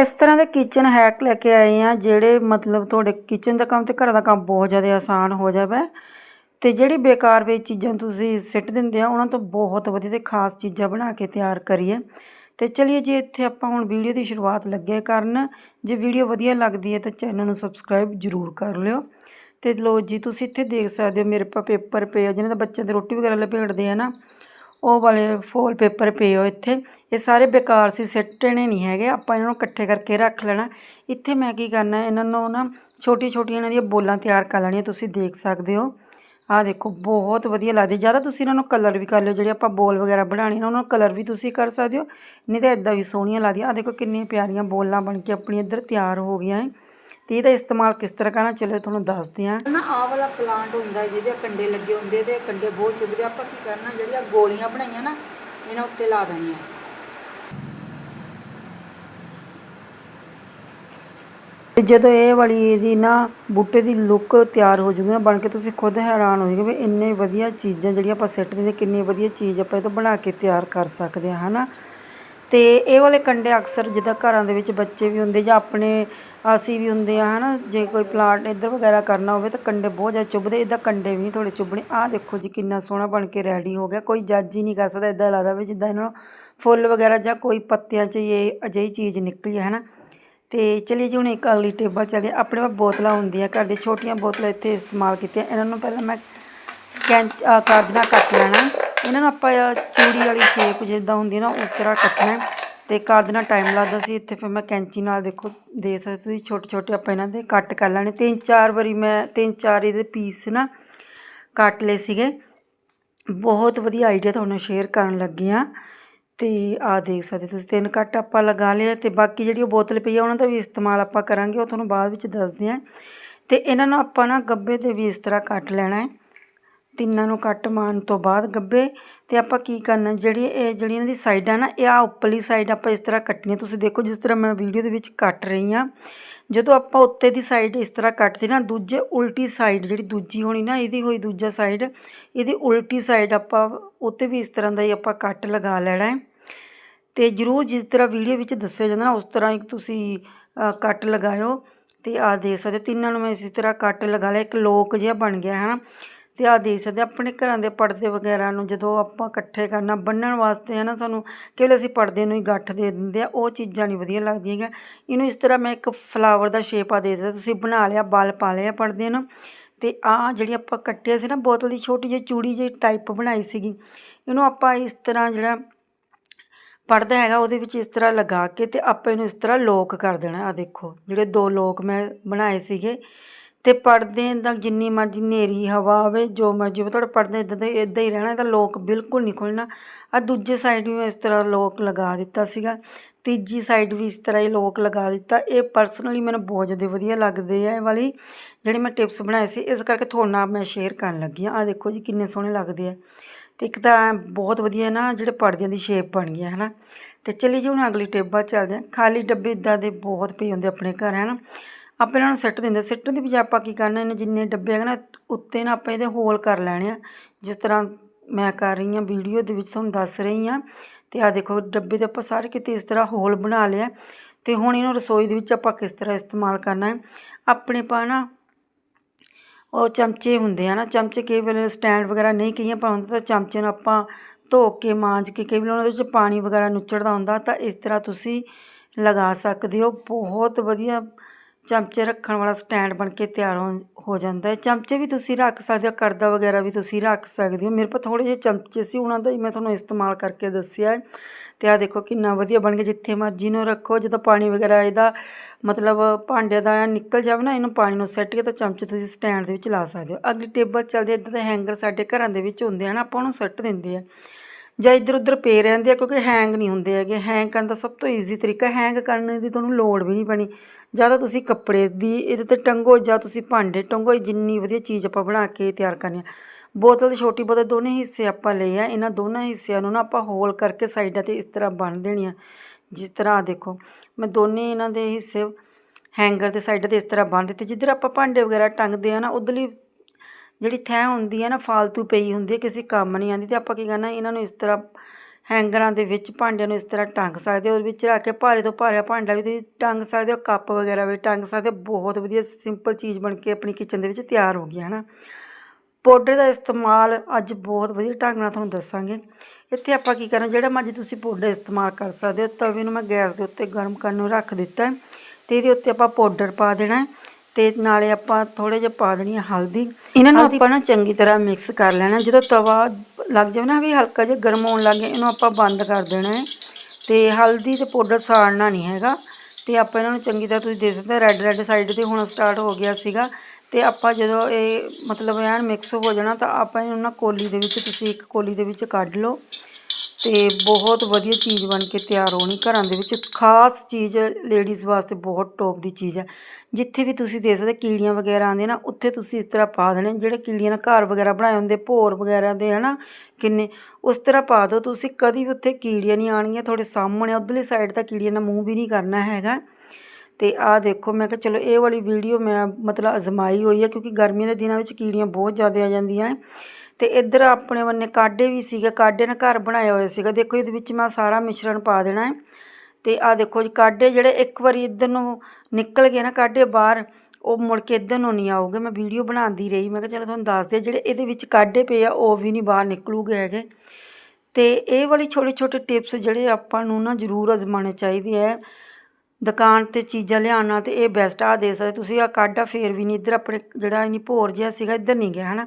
ਇਸ ਤਰ੍ਹਾਂ ਦੇ ਕਿਚਨ ਹੈਕ ਲੈ ਕੇ ਆਏ ਆ, ਜਿਹੜੇ ਮਤਲਬ ਤੁਹਾਡੇ ਕਿਚਨ ਦਾ ਕੰਮ ਤੇ ਘਰ ਦਾ ਕੰਮ ਬਹੁਤ ਜ਼ਿਆਦਾ ਆਸਾਨ ਹੋ ਜਾਵੇ। ਤੇ ਜਿਹੜੀ ਬੇਕਾਰ ਵੇ ਚੀਜ਼ਾਂ ਤੁਸੀਂ ਸਿੱਟ ਦਿੰਦੇ ਆ, ਉਹਨਾਂ ਤੋਂ ਬਹੁਤ ਵਧੀਆ ਤੇ ਖਾਸ ਚੀਜ਼ਾਂ ਬਣਾ ਕੇ ਤਿਆਰ ਕਰੀਏ। ਤੇ ਚਲਿਏ ਜੀ, ਇੱਥੇ ਆਪਾਂ ਹੁਣ ਵੀਡੀਓ ਦੀ ਸ਼ੁਰੂਆਤ ਲੱਗੇ ਕਰਨ। ਜੇ ਵੀਡੀਓ ਵਧੀਆ ਲੱਗਦੀ ਹੈ ਤਾਂ ਚੈਨਲ ਨੂੰ ਸਬਸਕ੍ਰਾਈਬ ਜ਼ਰੂਰ ਕਰ ਲਿਓ। ਤੇ ਲੋ ਜੀ, ਤੁਸੀਂ ਇੱਥੇ ਦੇਖ ਸਕਦੇ ਹੋ ਮੇਰੇ ਪਾ ਪੇਪਰ ਪਏ ਆ, ਜਿਹਨਾਂ ਦਾ ਬੱਚਿਆਂ ਦੇ ਰੋਟੀ ਵਗੈਰਾ ਲਪੇਟਦੇ ਆ ਨਾ। ਉਹ ਵਾਲੇ ਫੋਲ ਪੇਪਰ ਪਏ ਹੋ ਇੱਥੇ। ਇਹ ਸਾਰੇ ਬੇਕਾਰ ਸੀ, ਸਿੱਟਣੇ ਨਹੀਂ ਹੈਗੇ। ਆਪਾਂ ਇਹਨਾਂ ਨੂੰ ਇਕੱਠੇ ਕਰਕੇ ਰੱਖ ਲੈਣਾ। ਇੱਥੇ ਮੈਂ ਕੀ ਕਰਨਾ, ਇਹਨਾਂ ਨੂੰ ਨਾ ਛੋਟੀ ਛੋਟੀਆਂ ਇਹਨਾਂ ਦੀਆਂ ਬੋਲਾਂ ਤਿਆਰ ਕਰ ਲੈਣੀਆਂ, ਤੁਸੀਂ ਦੇਖ ਸਕਦੇ ਹੋ। ਆਹ ਦੇਖੋ, ਬਹੁਤ ਵਧੀਆ ਲੱਗਦੀ। ਜ਼ਿਆਦਾ ਤੁਸੀਂ ਇਹਨਾਂ ਨੂੰ ਕਲਰ ਵੀ ਕਰ ਲਿਓ, ਜਿਹੜੇ ਆਪਾਂ ਬੋਲ ਵਗੈਰਾ ਬਣਾਉਣੇ ਨੇ ਉਹਨਾਂ ਨੂੰ ਕਲਰ ਵੀ ਤੁਸੀਂ ਕਰ ਸਕਦੇ ਹੋ। ਨਹੀਂ ਤਾਂ ਇਦਾਂ ਵੀ ਸੋਹਣੀਆਂ ਲੱਗਦੀਆਂ। ਆਹ ਦੇਖੋ, ਕਿੰਨੀਆਂ ਪਿਆਰੀਆਂ ਬੋਲਾਂ ਬਣ ਕੇ ਆਪਣੀ ਇੱਧਰ ਤਿਆਰ ਹੋ ਗਈਆਂ ਹੈ ਤੇ ਇਹਦਾ ਇਸਤੇਮਾਲ ਕਿਸ ਤਰ੍ਹਾਂ ਕਰਨਾ ਚਲੋ ਤੁਹਾਨੂੰ ਦੱਸਦੇ ਹਾਂ। ਨਾ ਆਹ ਵਾਲਾ ਪਲਾਂਟ ਹੁੰਦਾ ਜਿਹਦੇ ਕੰਡੇ ਲੱਗੇ ਹੁੰਦੇ ਤੇ ਕੰਡੇ ਬਹੁਤ ਚੁੱਭਦੇ ਆਪਾਂ ਕੀ ਕਰਨਾ ਜਿਹੜੀਆਂ ਗੋਲੀਆਂ ਬਣਾਈਆਂ ਨਾ ਇਹਨਾਂ ਉੱਤੇ ਲਾ ਦੇਣੀਆਂ। ਤੇ ਜਦੋਂ ਇਹ ਵਾਲੀ ਇਹਦੀ ਨਾ ਬੂਟੇ ਦੀ ਲੁੱਕ ਤਿਆਰ ਹੋ ਜੂਗੀ ਨਾ ਬਣ ਕੇ ਤੁਸੀਂ ਖੁਦ ਹੈਰਾਨ ਹੋ ਜਾਓਗੇ ਵੀ ਇੰਨੇ ਵਧੀਆ ਚੀਜ਼ਾਂ ਜਿਹੜੀਆਂ ਆਪਾਂ ਸਿੱਟ ਦਿੰਦੇ ਕਿੰਨੀ ਵਧੀਆ ਚੀਜ਼ ਆਪਾਂ ਇਹ ਤੋਂ ਬਣਾ ਕੇ ਤਿਆਰ ਕਰ ਸਕਦੇ ਹਾਂ ਹਨਾ? ਅਤੇ ਇਹ ਵਾਲੇ ਕੰਡੇ ਅਕਸਰ ਜਿੱਦਾਂ ਘਰਾਂ ਦੇ ਵਿੱਚ ਬੱਚੇ ਵੀ ਹੁੰਦੇ ਜਾਂ ਆਪਣੇ ਅਸੀਂ ਵੀ ਹੁੰਦੇ ਆ ਨਾ ਜੇ ਕੋਈ ਪਲਾਂਟ ਇੱਧਰ ਵਗੈਰਾ ਕਰਨਾ ਹੋਵੇ ਤਾਂ ਕੰਡੇ ਬਹੁਤ ਜ਼ਿਆਦਾ ਚੁੱਭਦੇ ਇੱਦਾਂ ਕੰਡੇ ਵੀ ਨਹੀਂ ਥੋੜ੍ਹੇ ਚੁੱਭਣੇ। ਆਹ ਦੇਖੋ ਜੀ ਕਿੰਨਾ ਸੋਹਣਾ ਬਣ ਕੇ ਰੈਡੀ ਹੋ ਗਿਆ। ਕੋਈ ਜੱਜ ਹੀ ਨਹੀਂ ਕਰ ਸਕਦਾ ਇੱਦਾਂ ਲੱਗਦਾ ਵੀ ਜਿੱਦਾਂ ਇਹਨਾਂ ਨੂੰ ਫੁੱਲ ਵਗੈਰਾ ਜਾਂ ਕੋਈ ਪੱਤਿਆਂ 'ਚ ਇਹ ਅਜਿਹੀ ਚੀਜ਼ ਨਿਕਲੀ ਹੈ ਨਾ ਤੇ ਚਲਿਏ ਜੀ ਹੁਣ ਇੱਕ ਅਗਲੀ ਟੇਬਲ ਚੱਲਦੇ ਆਪਣੇ ਕੋਲ ਬੋਤਲਾਂ ਹੁੰਦੀਆਂ, ਘਰ ਦੀਆਂ ਛੋਟੀਆਂ ਬੋਤਲਾਂ ਇੱਥੇ ਇਸਤੇਮਾਲ ਕੀਤੀਆਂ। ਇਹਨਾਂ ਨੂੰ ਪਹਿਲਾਂ ਮੈਂ ਕੈਂਚ, ਅਹ ਕਾਗਜ਼ ਕੱਟ ਲੈਣਾ। ਇਹਨਾਂ ਨੂੰ ਆਪਾਂ ਚੂੜੀ ਵਾਲੀ ਸ਼ੇਪ ਜਿੱਦਾਂ ਹੁੰਦੀ ਹੈ ਨਾ, ਉਸ ਤਰ੍ਹਾਂ ਕੱਟਣਾ ਹੈ। ਤੇ ਕਾਗਜ਼ ਨਾਲ ਟਾਈਮ ਲੱਗਦਾ ਸੀ, ਇੱਥੇ ਫਿਰ ਮੈਂ ਕੈਂਚੀ ਨਾਲ ਦੇਖੋ ਦੇ ਸਕਦੇ ਤੁਸੀਂ ਛੋਟੇ ਛੋਟੇ ਆਪਾਂ ਇਹਨਾਂ ਦੇ ਕੱਟ ਕਰ ਲੈਣੇ। ਤਿੰਨ ਚਾਰ ਵਾਰੀ ਮੈਂ, ਤਿੰਨ ਚਾਰ ਇਹਦੇ ਪੀਸ ਨਾ ਕੱਟ ਲਏ ਸੀਗੇ। ਬਹੁਤ ਵਧੀਆ ਆਈਡੀਆ ਤੁਹਾਨੂੰ ਸ਼ੇਅਰ ਕਰਨ ਲੱਗੀ ਹਾਂ। ਤੇ ਆ ਦੇਖ ਸਕਦੇ ਤੁਸੀਂ, ਤਿੰਨ ਕੱਟ ਆਪਾਂ ਲਗਾ ਲਿਆ ਤੇ ਬਾਕੀ ਜਿਹੜੀ ਉਹ ਬੋਤਲ ਪਈ ਆ, ਉਹਨਾਂ ਦਾ ਵੀ ਇਸਤੇਮਾਲ ਆਪਾਂ ਕਰਾਂਗੇ, ਉਹ ਤੁਹਾਨੂੰ ਬਾਅਦ ਵਿੱਚ ਦੱਸਦੇ ਹਾਂ। ਤੇ ਇਹਨਾਂ ਨੂੰ ਆਪਾਂ ਨਾ ਗੱਬੇ ਤੇ ਵੀ ਇਸ ਤਰ੍ਹਾਂ ਕੱਟ ਲੈਣਾ ਹੈ। ਤਿੰਨਾਂ ਨੂੰ ਕੱਟ ਮਾਰਨ ਤੋਂ ਬਾਅਦ ਗੱਬੇ, ਤੇ ਆਪਾਂ ਕੀ ਕਰਨਾ, ਜਿਹੜੀ ਇਹ, ਜਿਹੜੀ ਇਹਨਾਂ ਦੀ ਸਾਈਡਾਂ ਨਾ, ਇਹ ਆ ਉੱਪਰਲੀ ਸਾਈਡ ਆਪਾਂ ਇਸ ਤਰ੍ਹਾਂ ਕੱਟਣੀ ਤੁਸੀਂ ਦੇਖੋ ਜਿਸ ਤਰ੍ਹਾਂ ਮੈਂ ਵੀਡੀਓ ਦੇ ਵਿੱਚ ਕੱਟ ਰਹੀ ਹਾਂ ਜਦੋਂ ਆਪਾਂ ਉੱਤੇ ਦੀ ਸਾਈਡ ਇਸ ਤਰ੍ਹਾਂ ਕੱਟਦੇ ਨਾ, ਦੂਜੇ ਉਲਟੀ ਸਾਈਡ ਜਿਹੜੀ ਦੂਜੀ ਹੋਣੀ ਨਾ, ਇਹਦੀ ਹੋਈ ਦੂਜਾ ਸਾਈਡ ਇਹਦੀ ਉਲਟੀ ਸਾਈਡ ਆਪਾਂ ਉੱਤੇ ਵੀ ਇਸ ਤਰ੍ਹਾਂ ਦਾ ਹੀ ਆਪਾਂ ਕੱਟ ਲਗਾ ਲੈਣਾ ਹੈ। ਤੇ ਜਰੂਰ ਜਿਸ ਤਰ੍ਹਾਂ ਵੀਡੀਓ ਵਿੱਚ ਦੱਸਿਆ ਜਾਂਦਾ ਨਾ, ਉਸ ਤਰ੍ਹਾਂ ਹੀ ਤੁਸੀਂ ਕੱਟ ਲਗਾਇਓ। ਤੇ ਆ ਦੇ ਸਕਦੇ ਤਿੰਨਾਂ ਨੂੰ ਮੈਂ ਇਸੇ ਤਰ੍ਹਾਂ ਕੱਟ ਲਗਾ ਲਿਆ, ਇੱਕ ਲੋਕ ਜਿਹਾ ਬਣ ਗਿਆ ਹੈ ਨਾ ਅਤੇ ਆਹ ਦੇ ਸਕਦੇ ਆਪਣੇ ਘਰਾਂ ਦੇ ਪਰਦੇ ਵਗੈਰਾ ਨੂੰ ਜਦੋਂ ਆਪਾਂ ਇਕੱਠੇ ਕਰਨਾ, ਬੰਨਣ ਵਾਸਤੇ ਹੈ ਨਾ ਸਾਨੂੰ, ਕੇਵਲ ਅਸੀਂ ਪਰਦੇ ਨੂੰ ਹੀ ਗੱਠ ਦੇ ਦਿੰਦੇ ਆ, ਉਹ ਚੀਜ਼ਾਂ ਨਹੀਂ ਵਧੀਆ ਲੱਗਦੀਆਂ ਹੈਗੀਆਂ। ਇਹਨੂੰ ਇਸ ਤਰ੍ਹਾਂ ਮੈਂ ਇੱਕ ਫਲਾਵਰ ਦਾ ਸ਼ੇਪ ਆ ਦੇ ਦਿੱਤਾ, ਤੁਸੀਂ ਬਣਾ ਲਿਆ, ਬਲ ਪਾ ਲਿਆ ਪਰਦੇ ਨੂੰ ਤੇ ਆ ਜਿਹੜੀ ਆਪਾਂ ਕੱਟਿਆ ਸੀ ਨਾ, ਬੋਤਲ ਦੀ ਛੋਟੀ ਜਿਹੀ ਚੂੜੀ ਜਿਹੀ ਟਾਈਪ ਬਣਾਈ ਸੀਗੀ, ਇਹਨੂੰ ਆਪਾਂ ਇਸ ਤਰ੍ਹਾਂ ਜਿਹੜਾ ਪੜਦਾ ਹੈਗਾ, ਉਹਦੇ ਵਿੱਚ ਇਸ ਤਰ੍ਹਾਂ ਲਗਾ ਕੇ ਤੇ ਆਪਾਂ ਇਹਨੂੰ ਇਸ ਤਰ੍ਹਾਂ ਲੋਕ ਕਰ ਦੇਣਾ। ਆ ਦੇਖੋ, ਜਿਹੜੇ ਦੋ ਲੋਕ ਮੈਂ ਬਣਾਏ ਸੀਗੇ ਅਤੇ ਪੜ੍ਹਦੇ ਦਾ ਜਿੰਨੀ ਮਰਜ਼ੀ ਹਨੇਰੀ ਹਵਾ ਆਵੇ, ਜੋ ਮਰਜ਼ੀ ਹੋਵੇ, ਤੁਹਾਡਾ ਪਰਦੇ ਇਦਾਂ ਦੇ ਇੱਦਾਂ ਹੀ ਰਹਿਣਾ ਇਹਦਾ ਲੋਕ ਬਿਲਕੁਲ ਨਹੀਂ ਖੁੱਲ੍ਹਣਾ। ਆਹ ਦੂਜੇ ਸਾਈਡ ਵੀ ਮੈਂ ਇਸ ਤਰ੍ਹਾਂ ਲੋਕ ਲਗਾ ਦਿੱਤਾ ਸੀਗਾ, ਤੀਜੀ ਸਾਈਡ ਵੀ ਇਸ ਤਰ੍ਹਾਂ ਹੀ ਲੋਕ ਲਗਾ ਦਿੱਤਾ। ਇਹ ਪਰਸਨਲੀ ਮੈਨੂੰ ਬਹੁਤ ਜ਼ਿਆਦਾ ਵਧੀਆ ਲੱਗਦੇ ਆ ਇਹ ਵਾਲੀ, ਜਿਹੜੀ ਮੈਂ ਟਿਪਸ ਬਣਾਏ ਸੀ, ਇਸ ਕਰਕੇ ਤੁਹਾਡੇ ਨਾਲ ਮੈਂ ਸ਼ੇਅਰ ਕਰਨ ਲੱਗੀ ਆ ਆ ਦੇਖੋ ਜੀ ਕਿੰਨੇ ਸੋਹਣੇ ਲੱਗਦੇ ਆ। ਤੇ ਇੱਕ ਤਾਂ ਬਹੁਤ ਵਧੀਆ ਨਾ ਜਿਹੜੇ ਪਰਦਿਆਂ ਦੀ ਸ਼ੇਪ ਬਣ ਗਈ ਹੈ ਹਨਾ। ਤੇ ਚੱਲੀ ਜੀ ਹੁਣ ਅਗਲੀ ਟੇਬਲ ਚੱਲਦੇ ਆ ਖਾਲੀ ਡੱਬੇ ਇਦਾਂ ਦੇ ਬਹੁਤ ਪਏ ਹੁੰਦੇ ਆਪਣੇ ਘਰ ਹੈ ਨਾ ਆਪਾਂ ਇਹਨਾਂ ਨੂੰ ਸਿੱਟ ਦਿੰਦੇ ਸਿੱਟਣ ਦੀ ਬਜਾਏ ਆਪਾਂ ਕੀ ਕਰਨਾ, ਇਹਨੇ ਜਿੰਨੇ ਡੱਬੇ ਹੈਗੇ ਨਾ, ਉੱਤੇ ਨਾ ਆਪਾਂ ਇਹਦੇ ਹੋਲ ਕਰ ਲੈਣੇ ਆ। ਜਿਸ ਤਰ੍ਹਾਂ ਮੈਂ ਕਰ ਰਹੀ ਹਾਂ ਵੀਡੀਓ ਦੇ ਵਿੱਚ, ਤੁਹਾਨੂੰ ਦੱਸ ਰਹੀ ਹਾਂ। ਤੇ ਆ ਦੇਖੋ, ਡੱਬੇ ਦੇ ਆਪਾਂ ਸਾਰੇ ਕਿਤੇ ਇਸ ਤਰ੍ਹਾਂ ਹੋਲ ਬਣਾ ਲਿਆ। ਤੇ ਹੁਣ ਇਹਨੂੰ ਰਸੋਈ ਦੇ ਵਿੱਚ ਆਪਾਂ ਕਿਸ ਤਰ੍ਹਾਂ ਇਸਤੇਮਾਲ ਕਰਨਾ ਹੈ। ਆਪਣੇ ਪਾ ਨਾ ਉਹ ਚਮਚੇ ਹੁੰਦੇ ਆ ਨਾ, ਚਮਚੇ ਕਈ ਵੇਲੇ ਸਟੈਂਡ ਵਗੈਰਾ ਨਹੀਂ ਕਈਆਂ ਪਾ ਹੁੰਦਾ ਤਾਂ ਚਮਚੇ ਨੂੰ ਆਪਾਂ ਧੋ ਕੇ, ਮਾਂਜ ਕੇ ਕਈ ਵੇਲੇ ਉਹਨਾਂ ਦੇ ਵਿੱਚ ਪਾਣੀ ਵਗੈਰਾ ਨੁੱਚੜਦਾ ਹੁੰਦਾ, ਤਾਂ ਇਸ ਤਰ੍ਹਾਂ ਤੁਸੀਂ ਲਗਾ ਸਕਦੇ ਹੋ। ਬਹੁਤ ਵਧੀਆ ਚਮਚੇ ਰੱਖਣ ਵਾਲਾ ਸਟੈਂਡ ਬਣ ਕੇ ਤਿਆਰ ਹੋ ਹੋ ਜਾਂਦਾ ਹੈ। ਚਮਚੇ ਵੀ ਤੁਸੀਂ ਰੱਖ ਸਕਦੇ ਹੋ, ਕਰਦਾ ਵਗੈਰਾ ਵੀ ਤੁਸੀਂ ਰੱਖ ਸਕਦੇ ਹੋ। ਮੇਰੇ ਕੋਲ ਥੋੜੇ ਜਿਹੇ ਚਮਚੇ ਸੀ ਉਹਨਾਂ ਦਾ ਹੀ ਮੈਂ ਤੁਹਾਨੂੰ ਇਸਤੇਮਾਲ ਕਰਕੇ ਦੱਸਿਆ ਹੈ। ਤੇ ਆ ਦੇਖੋ ਕਿੰਨਾ ਵਧੀਆ ਬਣ ਗਿਆ, ਜਿੱਥੇ ਮਰਜ਼ੀ ਨੂੰ ਰੱਖੋ, ਜਦੋਂ ਪਾਣੀ ਵਗੈਰਾ ਇਹਦਾ ਮਤਲਬ ਭਾਂਡੇ ਦਾ ਨਿਕਲ ਜਾਵੇ ਨਾ, ਇਹਨੂੰ ਪਾਣੀ ਨੂੰ ਸੱਟ ਕੇ ਤਾਂ ਚਮਚੇ ਤੁਸੀਂ ਸਟੈਂਡ ਦੇ ਵਿੱਚ ਲਾ ਸਕਦੇ ਹੋ। ਅਗਲੀ ਟੇਬਲ ਚੱਲਦੇ ਇਦਾਂ ਦੇ ਹੈਂਗਰ ਸਾਡੇ ਘਰਾਂ ਦੇ ਵਿੱਚ ਹੁੰਦੇ ਆ ਨਾ, ਆਪਾਂ ਉਹਨੂੰ ਸੱਟ ਦਿੰਦੇ ਆ। ਜਾਂ ਇੱਧਰ ਉੱਧਰ ਪਏ ਰਹਿੰਦੇ ਆ, ਕਿਉਂਕਿ ਹੈਂਗ ਨਹੀਂ ਹੁੰਦੇ ਹੈਗੇ। ਹੈਂਗ ਕਰਨ ਦਾ ਸਭ ਤੋਂ ਈਜ਼ੀ ਤਰੀਕਾ ਹੈਂਗ ਕਰਨ ਦੀ ਤੁਹਾਨੂੰ ਲੋੜ ਵੀ ਨਹੀਂ ਪੈਣੀ। ਜਾਂ ਤਾਂ ਤੁਸੀਂ ਕੱਪੜੇ ਦੀ ਇਹਦੇ ਤੇ ਟੰਗੋ, ਜਾਂ ਤੁਸੀਂ ਭਾਂਡੇ ਟੰਗੋ ਜਿੰਨੀ ਵਧੀਆ ਚੀਜ਼ ਆਪਾਂ ਬਣਾ ਕੇ ਤਿਆਰ ਕਰਨੀ ਆ। ਬੋਤਲ ਦੀ ਛੋਟੀ ਬੋਤਲ ਦੋਨੇ ਹਿੱਸੇ ਆਪਾਂ ਲਏ ਆ। ਇਹਨਾਂ ਦੋਨਾਂ ਹਿੱਸਿਆਂ ਨੂੰ ਨਾ ਆਪਾਂ ਹੋਲ ਕਰਕੇ ਸਾਈਡਾਂ ਤੇ ਇਸ ਤਰ੍ਹਾਂ ਬੰਨ ਦੇਣੀਆਂ ਜਿਸ ਤਰ੍ਹਾਂ ਦੇਖੋ, ਮੈਂ ਦੋਨੇ ਇਹਨਾਂ ਦੇ ਹਿੱਸੇ ਹੈਂਗਰ ਦੇ ਸਾਈਡਾਂ ਤੇ ਇਸ ਤਰ੍ਹਾਂ ਬੰਨ ਦਿੱਤੇ। ਜਿੱਧਰ ਆਪਾਂ ਭਾਂਡੇ ਵਗੈਰਾ ਟੰਗਦੇ ਆ ਨਾ, ਉਧਰਲੀ ਜਿਹੜੀ ਥੈਂ ਹੁੰਦੀ ਹੈ ਨਾ, ਫਾਲਤੂ ਪਈ ਹੁੰਦੀ ਹੈ, ਕਿਸੇ ਕੰਮ ਨਹੀਂ ਆਉਂਦੀ ਤੇ ਆਪਾਂ ਕੀ ਕਰਨਾ, ਇਹਨਾਂ ਨੂੰ ਇਸ ਤਰ੍ਹਾਂ ਹੈਂਗਰਾਂ ਦੇ ਵਿੱਚ ਭਾਂਡਿਆਂ ਨੂੰ ਇਸ ਤਰ੍ਹਾਂ ਟੰਗ ਸਕਦੇ ਹੋ, ਉਹਦੇ ਵਿੱਚ ਰੱਖ ਕੇ ਭਾਰੇ ਤੋਂ ਭਾਰਾ ਭਾਂਡਾ ਵੀ ਤੁਸੀਂ ਟੰਗ ਸਕਦੇ ਹੋ, ਕੱਪ ਵਗੈਰਾ ਵੀ ਟੰਗ ਸਕਦੇ ਹੋ, ਬਹੁਤ ਵਧੀਆ ਸਿੰਪਲ ਚੀਜ਼ ਬਣ ਕੇ ਆਪਣੀ ਕਿਚਨ ਦੇ ਵਿੱਚ ਤਿਆਰ ਹੋ ਗਈ ਹੈ ਨਾ ਪਾਊਡਰ ਦਾ ਇਸਤੇਮਾਲ ਅੱਜ ਬਹੁਤ ਵਧੀਆ ਢੰਗ ਨਾਲ ਤੁਹਾਨੂੰ ਦੱਸਾਂਗੇ। ਇੱਥੇ ਆਪਾਂ ਕੀ ਕਰਨਾ, ਜਿਹੜਾ ਮਰਜ਼ੀ ਤੁਸੀਂ ਪਾਊਡਰ ਇਸਤੇਮਾਲ ਕਰ ਸਕਦੇ ਹੋ, ਤਵੇ ਨੂੰ ਮੈਂ ਗੈਸ ਦੇ ਉੱਤੇ ਗਰਮ ਕਰਨ ਨੂੰ ਰੱਖ ਦਿੱਤਾ ਹੈ ਤੇ ਇਹਦੇ ਉੱਤੇ ਆਪਾਂ ਪਾਊਡਰ ਪਾ ਦੇਣਾ ਤੇ ਨਾਲੇ ਆਪਾਂ ਥੋੜੇ ਜਿਹਾ ਪਾ ਦੇਣੀ ਹੈ ਹਲਦੀ। ਇਹਨਾਂ ਨੂੰ ਆਪਾਂ ਨਾ ਚੰਗੀ ਤਰ੍ਹਾਂ ਮਿਕਸ ਕਰ ਲੈਣਾ। ਜਦੋਂ ਤਵਾ ਲੱਗ ਜਾਵੇ ਨਾ ਵੀ ਹਲਕਾ ਜਿਹਾ ਗਰਮ ਹੋਣ ਲੱਗੇ ਇਹਨੂੰ ਆਪਾਂ ਬੰਦ ਕਰ ਦੇਣਾ ਹੈ। ਤੇ ਹਲਦੀ ਤੇ ਪਾਊਡਰ ਸਾੜਨਾ ਨਹੀਂ ਹੈਗਾ। ਤੇ ਆਪਾਂ ਇਹਨਾਂ ਨੂੰ ਚੰਗੀ ਤਰ੍ਹਾਂ ਤੁਸੀਂ ਦੇਖ ਸਕਦੇ ਰੈੱਡ ਰੈੱਡ ਸਾਈਡ ਤੇ ਹੁਣ ਸਟਾਰਟ ਹੋ ਗਿਆ ਸੀਗਾ। ਤੇ ਆਪਾਂ ਜਦੋਂ ਇਹ ਮਤਲਬ ਐਨ ਮਿਕਸ ਹੋ ਜਾਣਾ ਤਾਂ ਆਪਾਂ ਇਹਨੂੰ ਨਾ ਕੋਲੀ ਦੇ ਵਿੱਚ ਤੁਸੀਂ ਇੱਕ ਕੋਲੀ ਦੇ ਵਿੱਚ ਕੱਢ ਲਓ। ਤੇ ਬਹੁਤ ਵਧੀਆ ਚੀਜ਼ ਬਣ ਕੇ ਤਿਆਰ ਹੋਣੀ। ਘਰਾਂ ਦੇ ਵਿੱਚ ਖਾਸ ਚੀਜ਼ ਲੇਡੀਜ਼ ਵਾਸਤੇ ਬਹੁਤ ਟੌਪ ਦੀ ਚੀਜ਼ ਹੈ। ਜਿੱਥੇ ਵੀ ਤੁਸੀਂ ਦੇਖ ਸਕਦੇ ਕੀੜੀਆਂ ਵਗੈਰਾ ਆਉਂਦੀਆਂ ਨਾ, ਉੱਥੇ ਤੁਸੀਂ ਇਸ ਤਰ੍ਹਾਂ ਪਾ ਦੇਣੇ। ਜਿਹੜੇ ਕੀੜੀਆਂ ਨਾਲ ਘਰ ਵਗੈਰਾ ਬਣਾਏ ਹੁੰਦੇ, ਭੋਰ ਵਗੈਰਾ ਦੇ, ਹਨਾ, ਕਿੰਨੇ, ਉਸ ਤਰ੍ਹਾਂ ਪਾ ਦਿਓ। ਤੁਸੀਂ ਕਦੀ ਵੀ ਉੱਥੇ ਕੀੜੀਆਂ ਨਹੀਂ ਆਣਗੀਆਂ ਤੁਹਾਡੇ ਸਾਹਮਣੇ, ਉਧਰਲੀ ਸਾਈਡ ਤਾਂ ਕੀੜੀਆਂ ਨਾਲ ਮੂੰਹ ਵੀ ਨਹੀਂ ਕਰਨਾ ਹੈਗਾ। ਤੇ ਆਹ ਦੇਖੋ, ਮੈਂ ਕਿਹਾ ਚਲੋ ਇਹ ਵਾਲੀ ਵੀਡੀਓ ਮੈਂ ਮਤਲਬ ਅਜ਼ਮਾਈ ਹੋਈ ਹੈ ਕਿਉਂਕਿ ਗਰਮੀਆਂ ਦੇ ਦਿਨਾਂ ਵਿੱਚ ਕੀੜੀਆਂ ਬਹੁਤ ਜ਼ਿਆਦਾ ਆ ਜਾਂਦੀਆਂ ਹੈ ਤੇ ਇੱਧਰ ਆਪਣੇ ਬੰਨੇ ਕਾਡੇ ਵੀ ਸੀਗੇ ਕਾਡੇ ਨਾਲ ਘਰ ਬਣਾਇਆ ਹੋਇਆ ਸੀਗਾ। ਦੇਖੋ ਇਹਦੇ ਵਿੱਚ ਮੈਂ ਸਾਰਾ ਮਿਸ਼ਰਣ ਪਾ ਦੇਣਾ ਹੈ ਤੇ ਆਹ ਦੇਖੋ ਜੀ ਕਾਡੇ ਜਿਹੜੇ ਇੱਕ ਵਾਰੀ ਇੱਧਰ ਨੂੰ ਨਿਕਲ ਗਏ ਨਾ ਕਾਡੇ ਬਾਹਰ, ਉਹ ਮੁੜ ਕੇ ਇੱਧਰ ਨੂੰ ਨਹੀਂ ਆਉਗੇ। ਮੈਂ ਵੀਡੀਓ ਬਣਾਉਂਦੀ ਰਹੀ, ਮੈਂ ਕਿਹਾ ਚਲੋ ਤੁਹਾਨੂੰ ਦੱਸ ਦਿਆਂ, ਜਿਹੜੇ ਇਹਦੇ ਵਿੱਚ ਕਾਡੇ ਪਏ ਆ, ਉਹ ਵੀ ਨਹੀਂ ਬਾਹਰ ਨਿਕਲੂਗੇ ਹੈਗੇ। ਤੇ ਇਹ ਵਾਲੀ ਛੋਟੇ ਛੋਟੇ ਟਿਪਸ ਜਿਹੜੇ ਆਪਾਂ ਨੂੰ ਨਾ ਜ਼ਰੂਰ ਅਜ਼ਮਾਉਣੇ ਚਾਹੀਦੇ ਹੈ ਦੁਕਾਨ ਤੇ ਚੀਜ਼ਾਂ ਲਿਆਉਣਾ ਤੇ ਇਹ ਬੈਸਟ ਆ ਦੇ ਸਕਦੇ। ਤੁਸੀਂ ਆ ਕਾਡਾ ਫੇਰ ਵੀ ਨਹੀਂ ਇੱਧਰ ਆਪਣੇ ਜਿਹੜਾ ਇਨੀ ਭੋਰ ਜਿਹਾ ਸੀਗਾ, ਇੱਧਰ ਨਹੀਂ ਗਿਆ, ਹਨਾ?